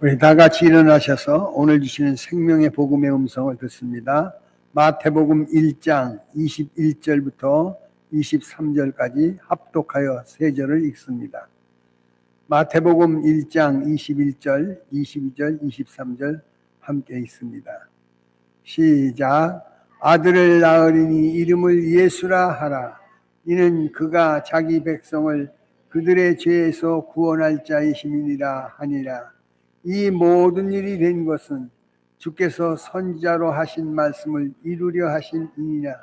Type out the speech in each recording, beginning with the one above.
우리 다 같이 일어나셔서 오늘 주시는 생명의 복음의 음성을 듣습니다. 마태복음 1장 21절부터 23절까지 합독하여 세 절을 읽습니다. 마태복음 1장 21절, 22절, 23절 함께 읽습니다. 시작. 아들을 낳으리니 이름을 예수라 하라. 이는 그가 자기 백성을 그들의 죄에서 구원할 자의 힘이니라 하니라. 이 모든 일이 된 것은 주께서 선지자로 하신 말씀을 이루려 하신 이니라.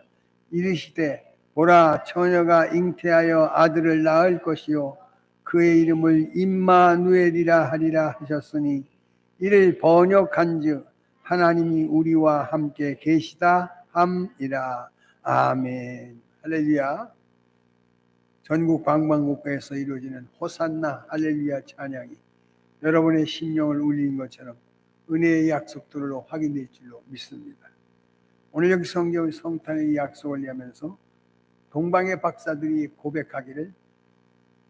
이르시되 보라 처녀가 잉태하여 아들을 낳을 것이요 그의 이름을 임마누엘이라 하리라 하셨으니 이를 번역한즉 하나님이 우리와 함께 계시다 함이라. 아멘. 할렐루야. 전국 방방곡곡에서 이루어지는 호산나 할렐루야 찬양이 여러분의 심령을 울리는 것처럼 은혜의 약속들로 확인될 줄로 믿습니다. 오늘 여기 성경 성탄의 약속을 위하면서 동방의 박사들이 고백하기를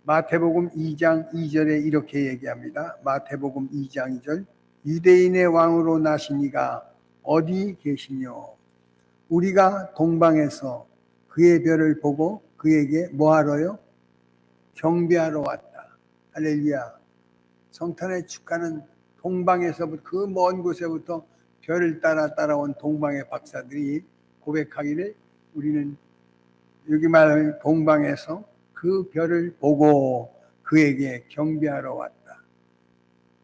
마태복음 2장 2절에 이렇게 얘기합니다. 마태복음 2장 2절 유대인의 왕으로 나신 이가 어디 계시뇨? 우리가 동방에서 그의 별을 보고 그에게 뭐하러요? 경배하러 왔다. 할렐루야. 성탄의 축하는 동방에서부터 그 먼 곳에부터 별을 따라 따라온 동방의 박사들이 고백하기를 우리는 여기 말하는 동방에서 그 별을 보고 그에게 경배하러 왔다.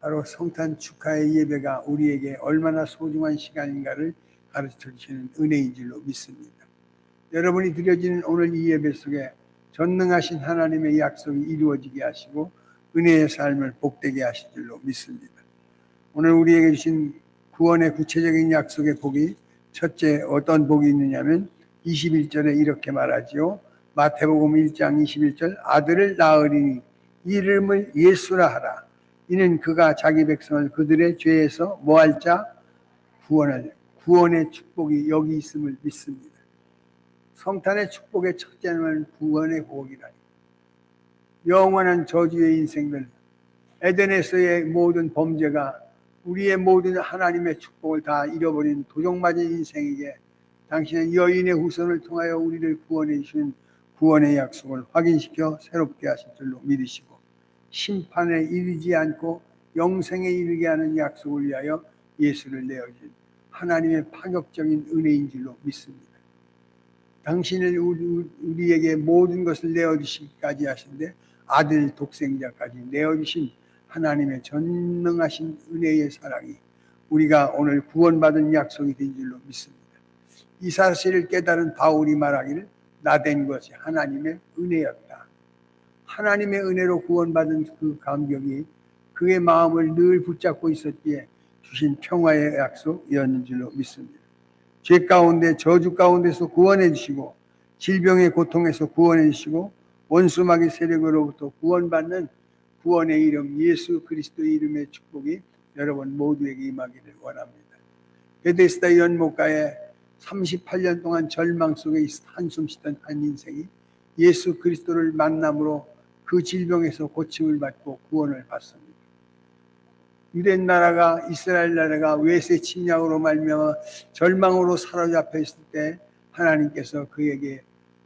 바로 성탄 축하의 예배가 우리에게 얼마나 소중한 시간인가를 가르쳐 주시는 은혜인 줄로 믿습니다. 여러분이 드려지는 오늘 이 예배 속에 전능하신 하나님의 약속이 이루어지게 하시고 은혜의 삶을 복되게 하실 줄로 믿습니다. 오늘 우리에게 주신 구원의 구체적인 약속의 복이 첫째 어떤 복이 있느냐면 21절에 이렇게 말하지요. 마태복음 1장 21절 아들을 낳으리니 이름을 예수라 하라. 이는 그가 자기 백성을 그들의 죄에서 뭐할 자 구원할 구원의 축복이 여기 있음을 믿습니다. 성탄의 축복의 첫째는 구원의 복이라니. 영원한 저주의 인생들, 에덴에서의 모든 범죄가 우리의 모든 하나님의 축복을 다 잃어버린 도적맞은 인생에게 당신은 여인의 후손을 통하여 우리를 구원해 주신 구원의 약속을 확인시켜 새롭게 하실 줄로 믿으시고 심판에 이르지 않고 영생에 이르게 하는 약속을 위하여 예수를 내어준 하나님의 파격적인 은혜인 줄로 믿습니다. 당신을 우리에게 모든 것을 내어주시기까지 하신데 아들 독생자까지 내어주신 하나님의 전능하신 은혜의 사랑이 우리가 오늘 구원받은 약속이 된 줄로 믿습니다. 이 사실을 깨달은 바울이 말하기를 나된 것이 하나님의 은혜였다. 하나님의 은혜로 구원받은 그 감격이 그의 마음을 늘 붙잡고 있었기에 주신 평화의 약속이었는 줄로 믿습니다. 죄 가운데 저주 가운데서 구원해 주시고 질병의 고통에서 구원해 주시고 원수마귀 세력으로부터 구원받는 구원의 이름 예수 그리스도의 이름의 축복이 여러분 모두에게 임하기를 원합니다. 베데스다 연못가에 38년 동안 절망 속에 한숨 쉬던 한 인생이 예수 그리스도를 만남으로 그 질병에서 고침을 받고 구원을 받습니다. 유대 나라가 이스라엘 나라가 외세 침략으로 말미암아 절망으로 사로잡혀 있을 때 하나님께서 그에게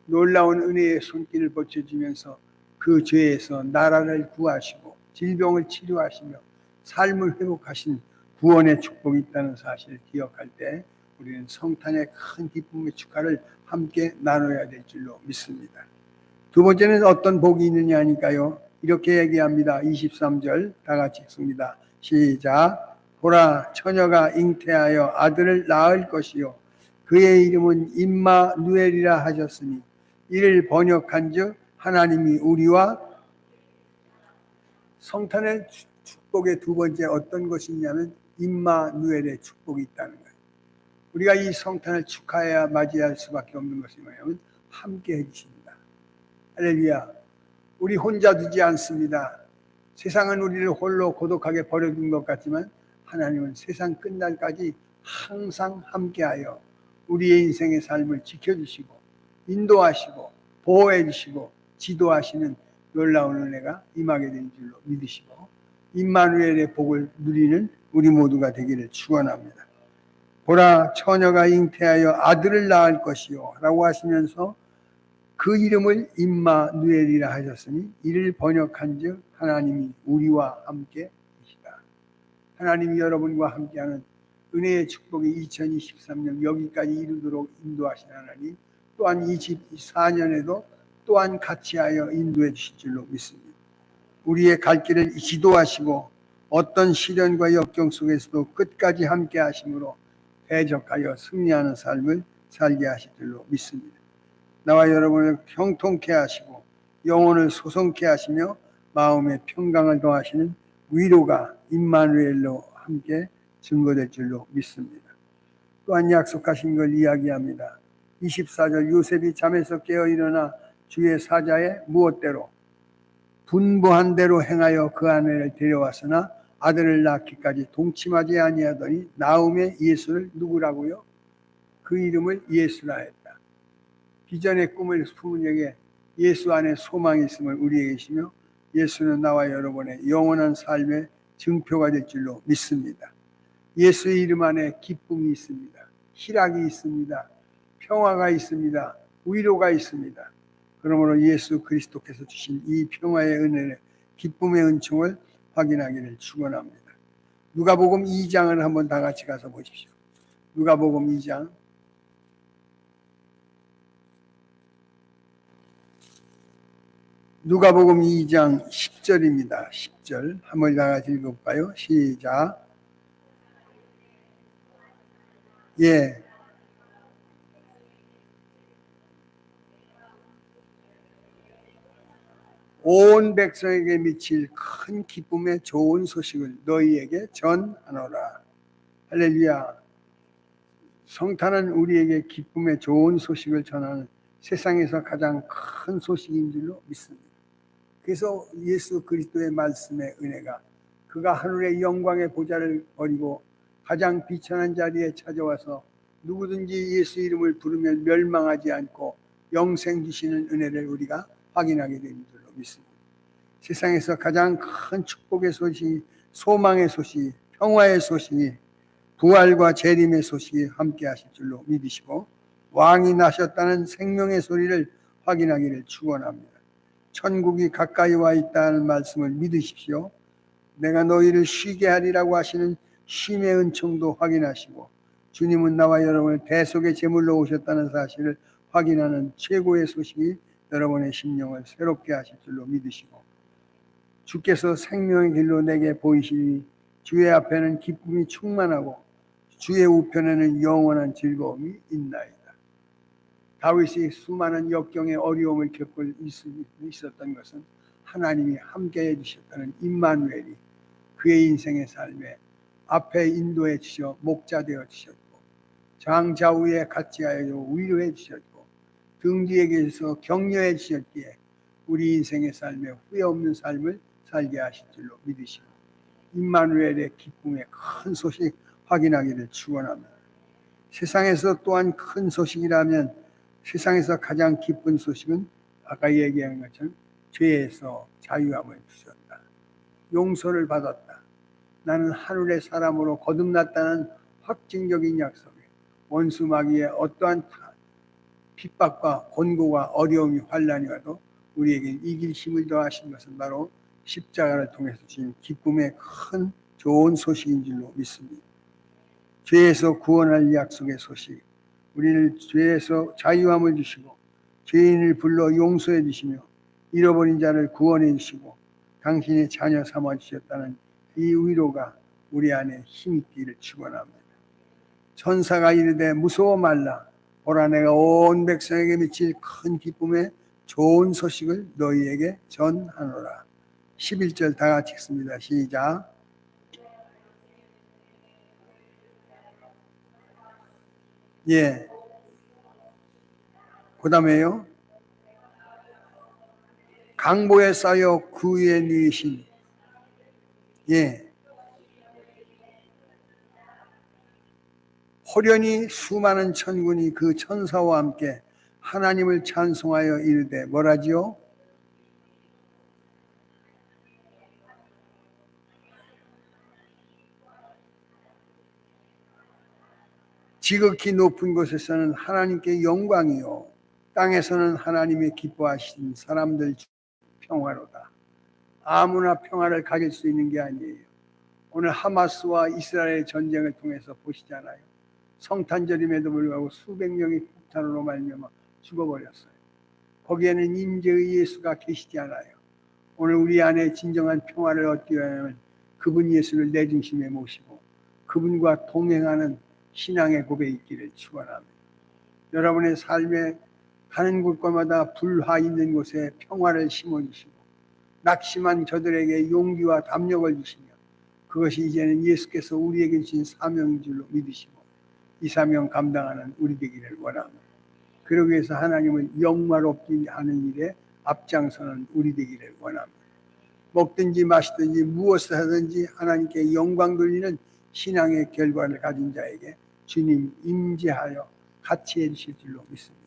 놀라운 은혜의 손길을 버텨주면서 그 죄에서 나라를 구하시고 질병을 치료하시며 삶을 회복하신 구원의 축복이 있다는 사실을 기억할 때 우리는 성탄의 큰 기쁨의 축하를 함께 나눠야 될 줄로 믿습니다. 두 번째는 어떤 복이 있느냐 하니까요. 이렇게 얘기합니다. 23절 다 같이 읽습니다. 시작. 보라 처녀가 잉태하여 아들을 낳을 것이요 그의 이름은 임마 누엘이라 하셨으니 이를 번역한즉 하나님이 우리와 성탄의 축복의 두 번째 어떤 것이 있냐면 임마누엘의 축복이 있다는 거예요. 우리가 이 성탄을 축하해야 맞이할 수밖에 없는 것이 뭐냐면 함께 해주십니다. 할렐루야. 우리 혼자 두지 않습니다. 세상은 우리를 홀로 고독하게 버려둔 것 같지만 하나님은 세상 끝날까지 항상 함께하여 우리의 인생의 삶을 지켜주시고 인도하시고 보호해 주시고 지도하시는 놀라운 은혜가 임하게 된 줄로 믿으시고 임마누엘의 복을 누리는 우리 모두가 되기를 축원합니다. 보라 처녀가 잉태하여 아들을 낳을 것이요 라고 하시면서 그 이름을 임마누엘이라 하셨으니 이를 번역한즉 하나님이 우리와 함께 계시다. 하나님이 여러분과 함께하는 은혜의 축복이 2023년 여기까지 이르도록 인도하신 하나님 또한 24년에도 또한 같이 하여 인도해 주실 줄로 믿습니다. 우리의 갈 길을 지도하시고 어떤 시련과 역경 속에서도 끝까지 함께 하심으로 대적하여 승리하는 삶을 살게 하실 줄로 믿습니다. 나와 여러분을 형통케 하시고 영혼을 소송케 하시며 마음의 평강을 더하시는 위로가 임마누엘로 함께 증거될 줄로 믿습니다. 또한 약속하신 걸 이야기합니다. 24절 요셉이 잠에서 깨어 일어나 주의 사자의 무엇대로 분부한 대로 행하여 그 아내를 데려왔으나 아들을 낳기까지 동침하지 아니하더니 나음의 예수를 누구라고요? 그 이름을 예수라 했다. 비전의 꿈을 품은 에게 예수 안에 소망이 있음을 우리에게 계시며 예수는 나와 여러분의 영원한 삶의 증표가 될 줄로 믿습니다. 예수의 이름 안에 기쁨이 있습니다. 희락이 있습니다. 평화가 있습니다. 위로가 있습니다. 그러므로 예수 그리스도께서 주신 이 평화의 은혜를 기쁨의 은총을 확인하기를 축원합니다. 누가복음 2장을 한번 다 같이 가서 보십시오. 누가복음 2장 누가복음 2장 10절입니다. 10절 한번 다 같이 읽어볼까요? 시작. 예. 온 백성에게 미칠 큰 기쁨의 좋은 소식을 너희에게 전하노라. 할렐루야. 성탄은 우리에게 기쁨의 좋은 소식을 전하는 세상에서 가장 큰 소식인 줄로 믿습니다. 그래서 예수 그리스도의 말씀의 은혜가 그가 하늘의 영광의 보좌를 버리고 가장 비천한 자리에 찾아와서 누구든지 예수 이름을 부르면 멸망하지 않고 영생 주시는 은혜를 우리가 확인하게 줄로 믿습니다. 세상에서 가장 큰 축복의 소식이 소망의 소식, 평화의 소식이 부활과 재림의 소식이 함께 하실 줄로 믿으시고 왕이 나셨다는 생명의 소리를 확인하기를 축원합니다. 천국이 가까이 와 있다는 말씀을 믿으십시오. 내가 너희를 쉬게 하리라고 하시는 쉼의 은총도 확인하시고 주님은 나와 여러분을 대속의 제물로 오셨다는 사실을 확인하는 최고의 소식이 여러분의 심령을 새롭게 하실 줄로 믿으시고 주께서 생명의 길로 내게 보이시니 주의 앞에는 기쁨이 충만하고 주의 우편에는 영원한 즐거움이 있나이다. 다윗이 수많은 역경의 어려움을 겪고 있었던 것은 하나님이 함께 해 주셨다는 임마누엘이 그의 인생의 삶에 앞에 인도해 주셔 목자 되어 주셨고 장좌우에 같이하여 위로해 주셨고 계셔서 격려해 주셨기에 우리 인생의 삶에 후회 없는 삶을 살게 하실 줄로 믿으시고 임마누엘의 기쁨의 큰 소식 확인하기를 축원합니다. 세상에서 또한 큰 소식이라면 세상에서 가장 기쁜 소식은 아까 얘기한 것처럼 죄에서 자유함을 주셨다. 용서를 받았다. 나는 하늘의 사람으로 거듭났다는 확증적인 약속에 원수 마귀의 어떠한 핍박과 권고가 어려움이 환란이 와도 우리에게 이길 힘을 더하신 것은 바로 십자가를 통해서 주신 기쁨의 큰 좋은 소식인 줄로 믿습니다. 죄에서 구원할 약속의 소식, 우리를 죄에서 자유함을 주시고 죄인을 불러 용서해 주시며 잃어버린 자를 구원해 주시고 당신의 자녀 삼아 주셨다는 이 위로가 우리 안에 힘있기를 축원합니다. 천사가 이르되 무서워 말라 보라 내가 온 백성에게 미칠 큰 기쁨의 좋은 소식을 너희에게 전하노라. 11절 다 같이 읽습니다. 시작. 예. 그 다음에요. 강보에 쌓여 그 위에 누이신 예. 호련히 수많은 천군이 그 천사와 함께 하나님을 찬송하여 이르되 뭐라지요? 지극히 높은 곳에서는 하나님께 영광이요 땅에서는 하나님의 기뻐하신 사람들 평화로다. 아무나 평화를 가질 수 있는 게 아니에요. 오늘 하마스와 이스라엘 전쟁을 통해서 보시잖아요. 성탄절임에도 불구하고 수백 명이 폭탄으로 말미암아 죽어버렸어요. 거기에는 임재의 예수가 계시지 않아요. 오늘 우리 안에 진정한 평화를 얻기 위하면 그분 예수를 내 중심에 모시고 그분과 동행하는 신앙의 고백이 있기를 축원합니다. 여러분의 삶에 가는 곳마다 불화 있는 곳에 평화를 심어주시고 낙심한 저들에게 용기와 담력을 주시며 그것이 이제는 예수께서 우리에게 주신 사명인 줄로 믿으시고 이 사명 감당하는 우리 되기를 원합니다. 그러기 위해서 하나님을 영화롭게 하는 일에 앞장서는 우리 되기를 원합니다. 먹든지 마시든지 무엇을 하든지 하나님께 영광 돌리는 신앙의 결과를 가진 자에게 주님 임재하여 같이 해주실 줄로 믿습니다.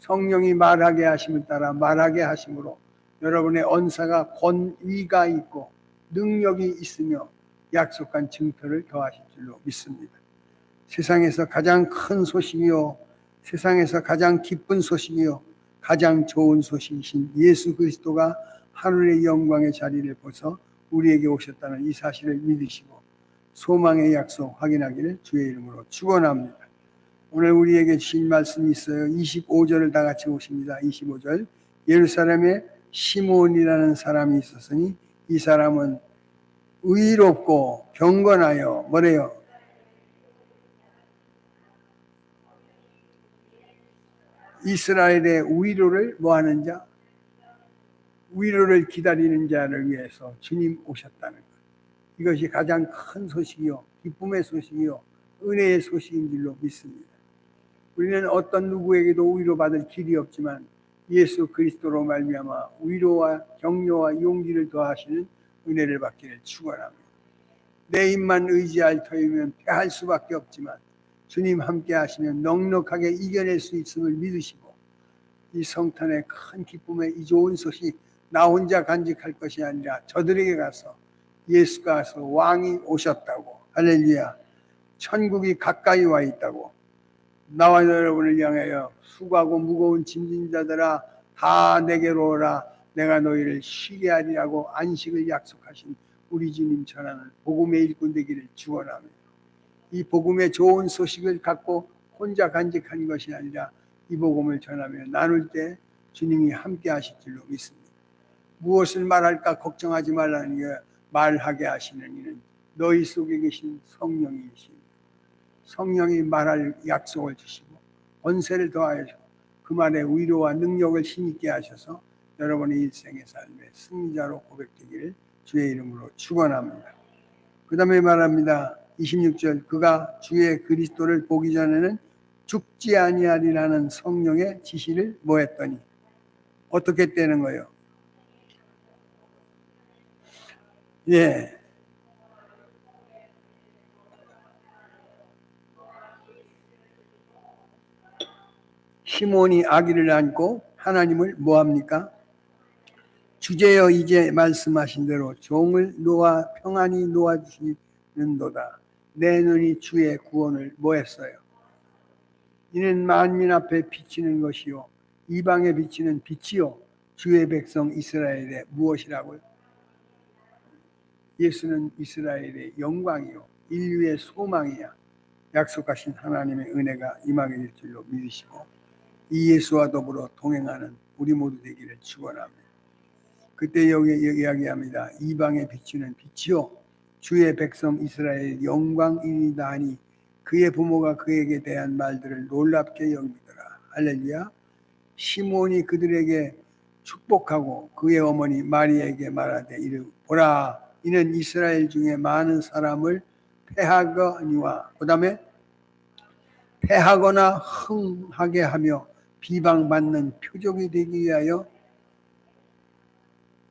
성령이 말하게 하심을 따라 말하게 하심으로 여러분의 언사가 권위가 있고 능력이 있으며 약속한 증표를 더하실 줄로 믿습니다. 세상에서 가장 큰 소식이요 세상에서 가장 기쁜 소식이요 가장 좋은 소식이신 예수 그리스도가 하늘의 영광의 자리를 벗어 우리에게 오셨다는 이 사실을 믿으시고 소망의 약속 확인하기를 주의 이름으로 축원합니다. 오늘 우리에게 주신 말씀이 있어요. 25절을 다 같이 보십니다. 25절. 예루살렘에 시몬이라는 사람이 있었으니 이 사람은 의롭고 경건하여 뭐래요? 이스라엘의 위로를 뭐 하는 자? 위로를 기다리는 자를 위해서 주님 오셨다는 것. 이것이 가장 큰 소식이요. 기쁨의 소식이요. 은혜의 소식인 줄로 믿습니다. 우리는 어떤 누구에게도 위로받을 길이 없지만 예수 그리스도로 말미암아 위로와 격려와 용기를 더하시는 은혜를 받기를 축원합니다. 내 입만 의지할 터이면 패할 수밖에 없지만 주님 함께 하시면 넉넉하게 이겨낼 수 있음을 믿으시고 이 성탄의 큰 기쁨의 이 좋은 소식 나 혼자 간직할 것이 아니라 저들에게 가서 예수가 와서 왕이 오셨다고. 할렐루야. 천국이 가까이 와 있다고. 나와 여러분을 향하여 수고하고 무거운 짐진 자들아 다 내게로 오라. 내가 너희를 쉬게 하리라고 안식을 약속하신 우리 주님 전하는 복음의 일꾼 되기를 축원합니다. 이 복음의 좋은 소식을 갖고 혼자 간직한 것이 아니라 이 복음을 전하며 나눌 때 주님이 함께 하실 줄로 믿습니다. 무엇을 말할까 걱정하지 말라는 게 말하게 하시는 이는 너희 속에 계신 성령이십니다. 성령이 말할 약속을 주시고 권세를 더하여서 그 말에 위로와 능력을 힘있게 하셔서 여러분의 일생의 삶에 승리자로 고백되기를 주의 이름으로 축원합니다. 그 다음에 말합니다. 26절 그가 주의 그리스도를 보기 전에는 죽지 아니하리라는 성령의 지시를 뭐했더니 어떻게 되는 거예요? 예, 시몬이 아기를 안고 하나님을 뭐합니까? 주제여 이제 말씀하신 대로 종을 놓아 평안히 놓아주시는도다. 내 눈이 주의 구원을 뭐했어요? 이는 만민 앞에 비치는 것이요 이방에 비치는 빛이요 주의 백성 이스라엘의 무엇이라고요? 예수는 이스라엘의 영광이요 인류의 소망이야 약속하신 하나님의 은혜가 임하게 될 줄로 믿으시고 이 예수와 더불어 동행하는 우리 모두 되기를 축원합니다. 그때 여기 이야기합니다. 이방에 비치는 빛이요 주의 백성 이스라엘 영광이다 하니 그의 부모가 그에게 대한 말들을 놀랍게 여기더라. 할렐루야. 시몬이 그들에게 축복하고 그의 어머니 마리에게 말하되 이르 보라 이는 이스라엘 중에 많은 사람을 패하거니와 그다음에 패하거나 흥하게 하며 비방받는 표적이 되기 위하여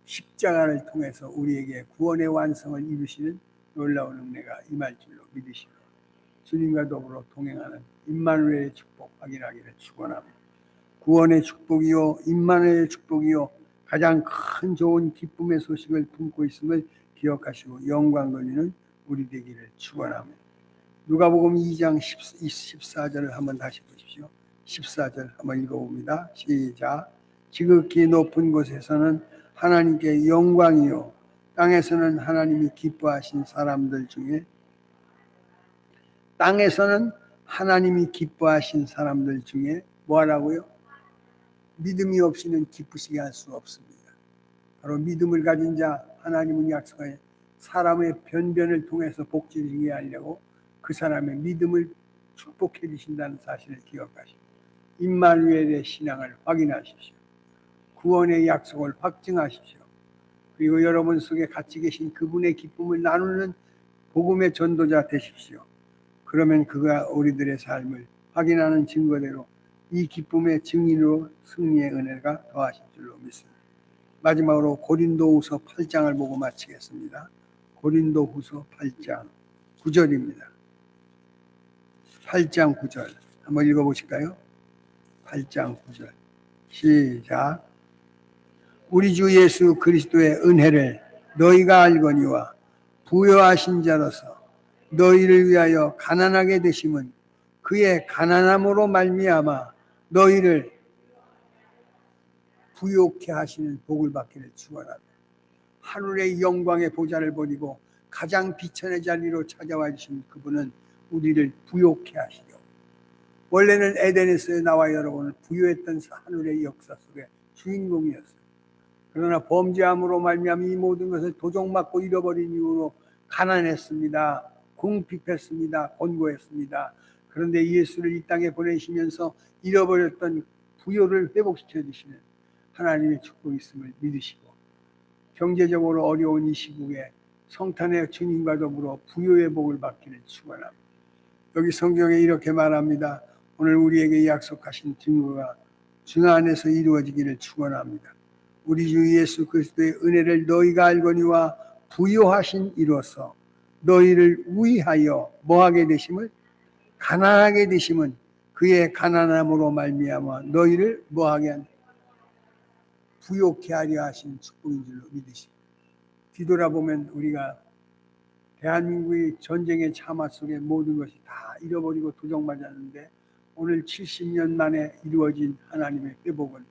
십자가를 통해서 우리에게 구원의 완성을 이루시는 놀라운 은혜가 임할 줄로 믿으시고 주님과 더불어 동행하는 임마누엘의 축복 확인하기를 축원합니다. 구원의 축복이요 임마누엘의 축복이요 가장 큰 좋은 기쁨의 소식을 품고 있음을 기억하시고 영광 돌리는 우리 되기를 축원합니다. 누가복음 2장 14절을 한번 다시 보십시오. 14절 한번 읽어봅니다. 시작. 지극히 높은 곳에서는 하나님께 영광이요 땅에서는 하나님이 기뻐하신 사람들 중에 땅에서는 하나님이 기뻐하신 사람들 중에 뭐하라고요? 믿음이 없이는 기쁘시게 할 수 없습니다. 바로 믿음을 가진 자 하나님은 약속하여 사람의 변변을 통해서 복지를 하려고 그 사람의 믿음을 축복해 주신다는 사실을 기억하시고 임마누엘의 신앙을 확인하십시오. 구원의 약속을 확증하십시오. 그리고 여러분 속에 같이 계신 그분의 기쁨을 나누는 복음의 전도자 되십시오. 그러면 그가 우리들의 삶을 확인하는 증거대로 이 기쁨의 증인으로 승리의 은혜가 더하실 줄로 믿습니다. 마지막으로 고린도후서 8장을 보고 마치겠습니다. 고린도후서 8장 9절입니다. 8장 9절 한번 읽어보실까요? 8장 9절 시작 우리 주 예수 그리스도의 은혜를 너희가 알거니와 부여하신 자로서 너희를 위하여 가난하게 되심은 그의 가난함으로 말미암아 너희를 부욕케 하시는 복을 받기를 축원합니다. 하늘의 영광의 보좌를 버리고 가장 비천의 자리로 찾아와 주신 그분은 우리를 부욕케 하시려. 원래는 에덴에서 나와 여러분을 부여했던 하늘의 역사 속에 주인공이었어요. 그러나 범죄함으로 말미암아 이 모든 것을 도적맞고 잃어버린 이후로 가난했습니다. 궁핍했습니다. 곤고했습니다. 그런데 예수를 이 땅에 보내시면서 잃어버렸던 부여를 회복시켜 주시는 하나님의 축복이 있음을 믿으시고 경제적으로 어려운 이 시국에 성탄의 주님과 더불어 부여의 복을 받기를 축원합니다. 여기 성경에 이렇게 말합니다. 오늘 우리에게 약속하신 증거가 주 안에서 이루어지기를 축원합니다. 우리 주 예수 그리스도의 은혜를 너희가 알거니와 부여하신 이로써 너희를 위하여 뭐하게 되심을 가난하게 되심은 그의 가난함으로 말미암아 너희를 뭐하게 한 부욕케 하려 하신 축복인 줄로 믿으시. 뒤돌아보면 우리가 대한민국의 전쟁의 참화 속에 모든 것이 다 잃어버리고 도적맞았는데 오늘 70년 만에 이루어진 하나님의 회복은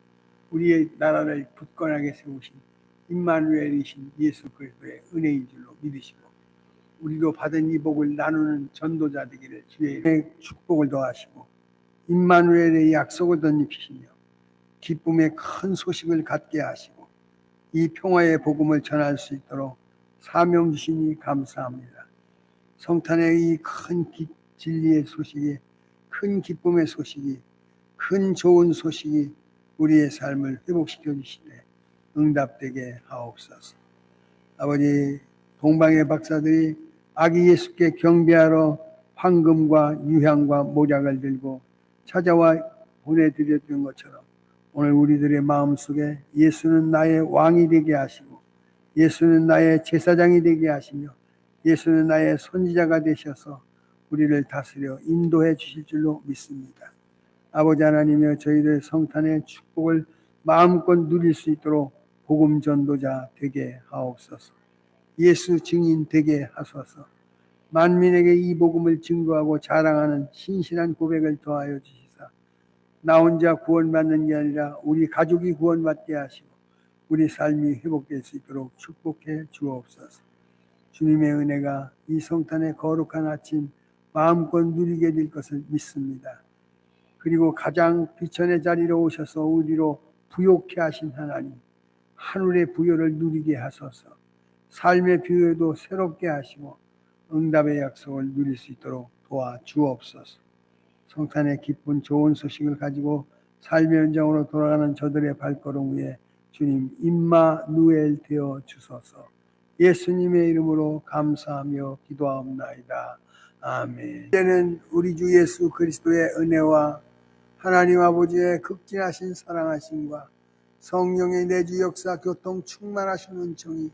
우리의 나라를 굳건하게 세우신 임마누엘이신 예수 그리스도의 은혜인 줄로 믿으시고 우리도 받은 이 복을 나누는 전도자 되기를 주의 축복을 더하시고 임마누엘의 약속을 덧입히시며 기쁨의 큰 소식을 갖게 하시고 이 평화의 복음을 전할 수 있도록 사명 주시니 감사합니다. 성탄의 이 큰 진리의 소식이 큰 기쁨의 소식이 큰 좋은 소식이 우리의 삶을 회복시켜 주시네 응답되게 하옵소서. 아버지 동방의 박사들이 아기 예수께 경배하러 황금과 유향과 모략을 들고 찾아와 보내드렸던 것처럼 오늘 우리들의 마음속에 예수는 나의 왕이 되게 하시고 예수는 나의 제사장이 되게 하시며 예수는 나의 선지자가 되셔서 우리를 다스려 인도해 주실 줄로 믿습니다. 아버지 하나님여 저희들 성탄의 축복을 마음껏 누릴 수 있도록 복음 전도자 되게 하옵소서. 예수 증인 되게 하소서. 만민에게 이 복음을 증거하고 자랑하는 신실한 고백을 더하여 주시옵소서. 나 혼자 구원받는 게 아니라 우리 가족이 구원받게 하시고 우리 삶이 회복될 수 있도록 축복해 주옵소서. 주님의 은혜가 이 성탄의 거룩한 아침 마음껏 누리게 될 것을 믿습니다. 그리고 가장 비천의 자리로 오셔서 우리로 부욕케 하신 하나님, 하늘의 부여를 누리게 하소서. 삶의 부여도 새롭게 하시고 응답의 약속을 누릴 수 있도록 도와 주옵소서. 성탄의 기쁜 좋은 소식을 가지고 삶의 현장으로 돌아가는 저들의 발걸음 위에 주님 임마누엘 되어 주소서. 예수님의 이름으로 감사하며 기도하옵나이다. 아멘. 이제는 우리 주 예수 그리스도의 은혜와 하나님 아버지의 극진하신 사랑하심과 성령의 내주 역사 교통 충만하신 은총이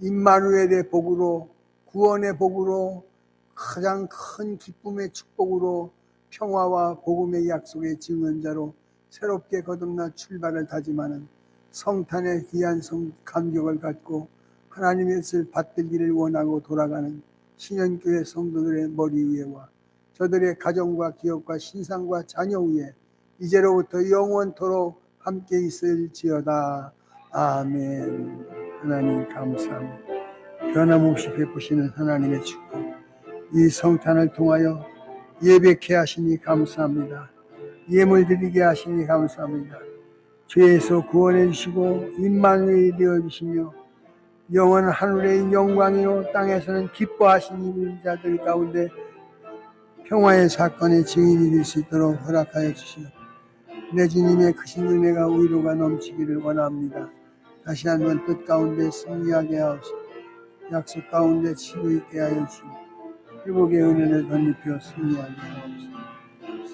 임마누엘의 복으로 구원의 복으로 가장 큰 기쁨의 축복으로 평화와 복음의 약속의 증언자로 새롭게 거듭나 출발을 다짐하는 성탄의 귀한 성 감격을 갖고 하나님의 뜻을 받들기를 원하고 돌아가는 신현교회 성도들의 머리 위에와 저들의 가정과 기업과 신상과 자녀 위에 이제로부터 영원토록 함께 있을지어다. 아멘. 하나님 감사합니다. 변함없이 베푸시는 하나님의 축복. 이 성탄을 통하여 예배케 하시니 감사합니다. 예물 드리게 하시니 감사합니다. 죄에서 구원해 주시고 임마누엘이 되어 주시며 영원 하늘의 영광이요 땅에서는 기뻐하시는 자들 가운데 평화의 사건의 증인이 될 수 있도록 허락하여 주시오. 내 주님의 크신 은혜가 위로가 넘치기를 원합니다. 다시 한번 뜻 가운데 승리하게 하옵시고 약속 가운데 치유 있게 하여 주시고 회복의 은혜를 덧입혀 승리하게 하옵시고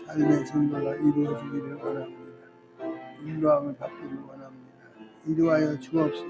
삶의 증거가 이루어지기를 원합니다. 인도함을 받기를 원합니다. 이루하여 주옵소서.